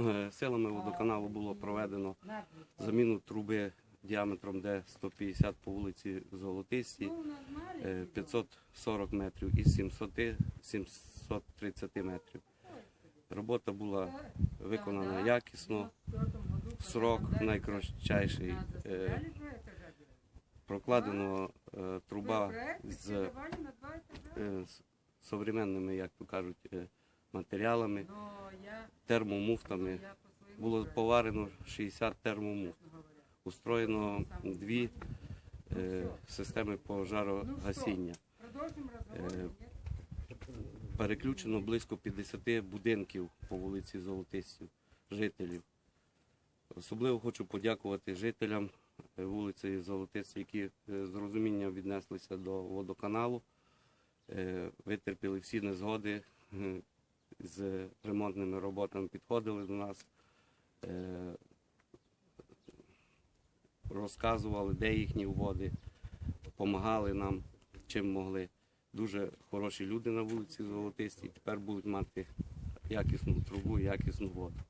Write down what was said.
Е, Силами водоканалу було проведено заміну труби діаметром де 150 по вулиці Золотисті, е, 540 метрів із 700, 730 метрів. Робота була виконана якісно, срок найкоротчайший. Е, Прокладено е, труба з е, современними, як то кажуть, е, матеріалами, термомуфтами. Було поварено 60 термомуфт. Устроєно дві е, системи пожарогасіння. Е, Переключено близько 50 будинків по вулиці Золотистів, жителів. Особливо хочу подякувати жителям е, вулиці Золотистів, які е, з розумінням віднеслися до водоканалу, е, витерпіли всі незгоди, е, з ремонтними роботами підходили до нас, е, розказували, де їхні води, допомагали нам, чим могли. Дуже хороші люди на вулиці Золотистій. Тепер будуть мати якісну трубу, якісну воду.